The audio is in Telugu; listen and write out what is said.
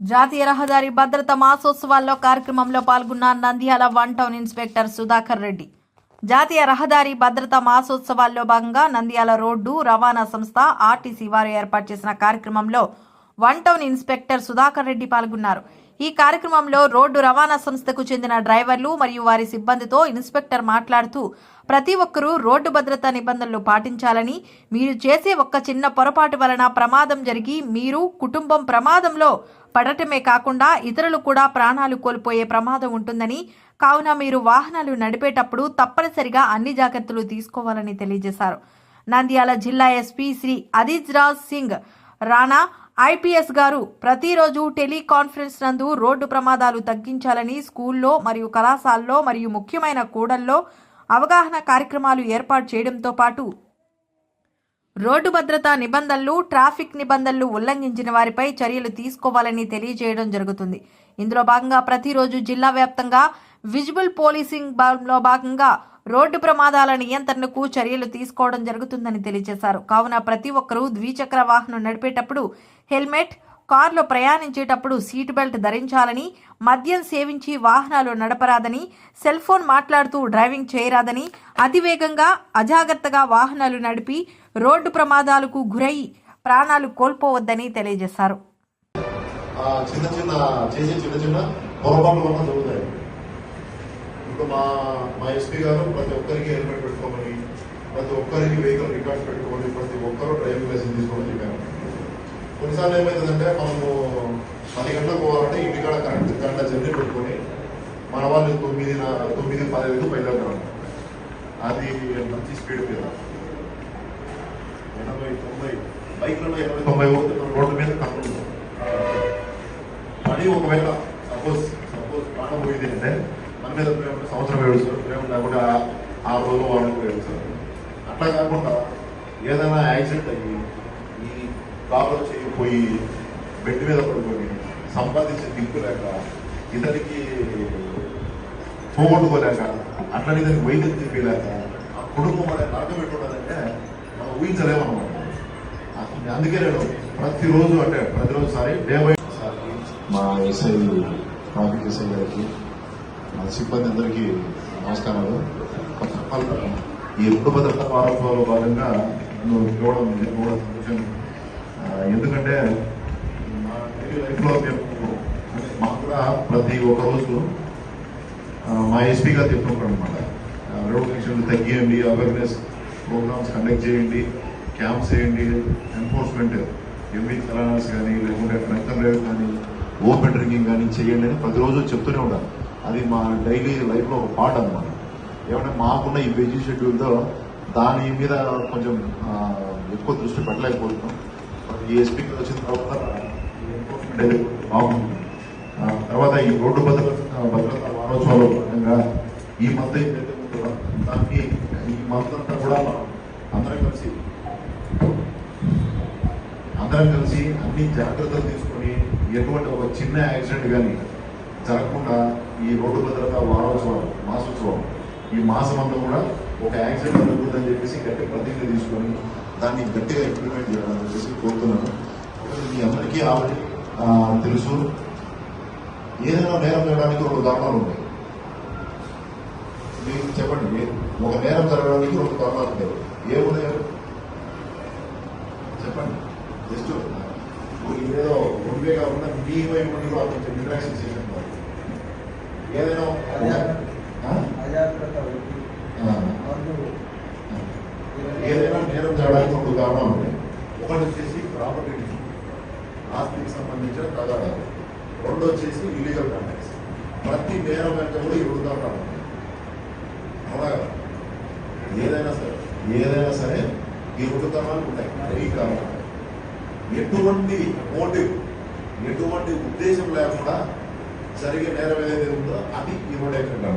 జాతీయ రహదారి భద్రత మాసోత్సవాల్లో కార్యక్రమంలో పాల్గొన్న Nandyal one town inspector Sudhakar Reddy. జాతీయ రహదారి భద్రత మాసోత్సవాల్లో భాగంగా నంద్యాల రోడ్డు రవాణా సంస్థ ఆర్టీసీ వారు ఏర్పాటు చేసిన కార్యక్రమంలో one town inspector Sudhakar Reddy పాల్గొన్నారు. ఈ కార్యక్రమంలో రోడ్డు రవాణా సంస్థకు చెందిన డ్రైవర్లు మరియు వారి సిబ్బందితో ఇన్స్పెక్టర్ మాట్లాడుతూ ప్రతి ఒక్కరూ రోడ్డు భద్రతా నిబంధనలు పాటించాలని మీరు చేసే ఒక్క చిన్న పొరపాటు వలన ప్రమాదం జరిగి మీరు కుటుంబం ప్రమాదంలో పడటమే కాకుండా ఇతరులు కూడా ప్రాణాలు కోల్పోయే ప్రమాదం ఉంటుందని కావున మీరు వాహనాలు నడిపేటప్పుడు తప్పనిసరిగా అన్ని జాగ్రత్తలు తీసుకోవాలని తెలియజేశారు. నంద్యాల జిల్లా ఎస్పీ శ్రీ అదిజ్రాజ్ సింగ్ రాణా ఐపీఎస్ గారు ప్రతిరోజు టెలికాన్ఫరెన్స్ నందు రోడ్డు ప్రమాదాలు తగ్గించాలని స్కూల్లో మరియు కళాశాలలో మరియు ముఖ్యమైన కూడల్లో అవగాహన కార్యక్రమాలు ఏర్పాటు చేయడంతో పాటు రోడ్డు భద్రతా నిబంధనలు ట్రాఫిక్ నిబంధనలు ఉల్లంఘించిన వారిపై చర్యలు తీసుకోవాలని తెలియజేయడం జరుగుతుంది. ఇందులో భాగంగా ప్రతిరోజు జిల్లా వ్యాప్తంగా విజిబుల్ పోలీసింగ్లో భాగంగా రోడ్డు ప్రమాదాల నియంత్రణకు చర్యలు తీసుకోవడం జరుగుతుందని తెలియజేశారు. కావున ప్రతి ఒక్కరూ ద్విచక్ర వాహనం నడిపేటప్పుడు హెల్మెట్ కారులో ప్రయాణించేటప్పుడు సీట్ బెల్ట్ ధరించాలని మద్యం సేవించి వాహనాలు నడపరాదని సెల్ ఫోన్ మాట్లాడుతూ డ్రైవింగ్ చేయరాదని అతివేగంగా అజాగ్రత్తగా వాహనాలు నడిపి రోడ్డు ప్రమాదాలకు గురై ప్రాణాలు కోల్పోవద్దని తెలియజేశారు. చిన్న చిన్న చేసే చిన్న చిన్న పొరపాట్లు కూడా జరుగుతాయి. ఇప్పుడు మా మా ఎస్పీ గారు ప్రతి ఒక్కరికి హెల్మెట్ పెట్టుకోమని ప్రతి ఒక్కరికి వెహికల్ రికార్డ్స్ పెట్టుకోమని ప్రతి ఒక్కరు డ్రైవింగ్ లైసెన్స్ తీసుకోమని చెప్పారు. కొన్నిసార్లు ఏమవుతుందంటే మనము పది గంటలకు పోవాలంటే ఇంటికాడ కరెంట్ గంట జర్నీ పెట్టుకొని మన వాళ్ళు తొమ్మిది నా- తొమ్మిది పదహైదు బయలుదేరారు అది మంచి స్పీడ్ మీద. ఎనభై తొంభై బైక్లలో ఎనభై తొంభై రోడ్డు మీద కంట్రోల్ అది ఒకవేళ సపోజ్ సపోజ్ ప్రాణం పోయింది అంటే మన మీద ప్రేమ సంవత్సరం ఏడుస్తారు ప్రేమ లేకుండా ఆ- రోజు వాళ్ళకి ఏడుస్తారు అట్లా కాకుండా ఏదైనా యాక్సిడెంట్ అయ్యి ఈ కారులో చేయకపోయి బెడ్ మీద పడుకొని సంపాదించే దిక్కు లేక ఇతనికి పోగొట్టుకోలేక అట్లని ఇతనికి వైద్యం తీపిలేక ఆ కుటుంబం అనే నరకం పెట్టుకుంటుందంటే మనం ఊహించలేమన్నమాట. అందుకే నేను ప్రతిరోజు అంటే ప్రతిరోజు సారి డే బై మా ఎస్ఐ ట్రాఫిక్ ఎస్ఐ గారికి సిబ్బంది అందరికీ నమస్కారాలు. ఈ రెండు భద్రతా వారోత్సవాల్లో భాగంగా నన్ను చూడడం కూడా సంతోషం ఎందుకంటే మా డైలీ లైఫ్లో మేము అంటే మాకు కూడా ప్రతి ఒక్క రోజు మా ఎస్పీ గారు చెప్తుంటారు అనమాట రోడ్ కనెక్షన్లు తగ్గియండి అవేర్నెస్ ప్రోగ్రామ్స్ కండక్ట్ చేయండి క్యాంప్స్ చేయండి ఎన్ఫోర్స్మెంట్ ఎంబీ చలానాస్ కానీ లేకుంటే డ్రంకన్ డ్రైవ్ కానీ ఓపెన్ డ్రింకింగ్ కానీ చేయండి అని ప్రతిరోజు చెప్తూనే ఉండాలి. అది మా డైలీ లైఫ్లో ఒక పార్ట్ అనమాట ఏమంటే మాకున్న ఈ బిజీ షెడ్యూల్తో దాని మీద కొంచెం ఎక్కువ దృష్టి పెట్టలేకపోతున్నాం. ఈ ఎస్పీకి వచ్చిన తర్వాత బాగుంది తర్వాత ఈ రోడ్డు భద్రత భద్రతా వారోత్సవాలు భాగంగా ఈ మంత్ ఏదైతే ఉంటుందో దానికి ఈ మంత్ అంతా కూడా అందరం కలిసి అందరం కలిసి అన్ని జాగ్రత్తలు తీసుకొని ఎటువంటి ఒక చిన్న యాక్సిడెంట్ కానీ జరగకుండా ఈ రోడ్డు భద్రతా వారోత్సవం మాసోత్సవం. ఈ మాసం అంతా కూడా ఒక యాక్సిడెంట్ జరుగుతుందని చెప్పేసి గట్టి ప్రతిజ్ఞ తీసుకొని దాన్ని గట్టిగా ఇంప్లిమెంట్ చేయాలని చెప్పేసి కోరుతున్నాను. మీ అందరికీ తెలుసు. ఏదైనా నేరం చేయడానికి రెండు కారణాలు ఉంటాయి. మీరు చెప్పండి ఒక నేరం జరగడానికి రెండు కారణాలు ఉంటాయి. ఏమున్నాయి చెప్పండి. జస్ట్ ఏదో ఉండే ఉన్న మీ వైపు నుండి కూడా కొంచెం ఏదైనా ఆ? ఏదైనా నేరం జరగడానికి ఒక కారణాలు ఉంది. ఒకటి వచ్చేసి ప్రాపర్టీ ఆస్తికి సంబంధించిన తగాదాలు. రెండు వచ్చేసి ఇల్లీగల్ కాంటాక్ట్స్ ప్రతి నేరం వెంట కూడా ఈ రెండు అవునా ఏదైనా సరే ఏదైనా సరే ఈ రెండు ఉంటాయి. ఈ కారణాలు. ఎటువంటి మోటివ్ ఎటువంటి ఉద్దేశం లేకుండా జరిగే నేరం ఏదైతే ఉందో అది ఇవ్వలేకుండా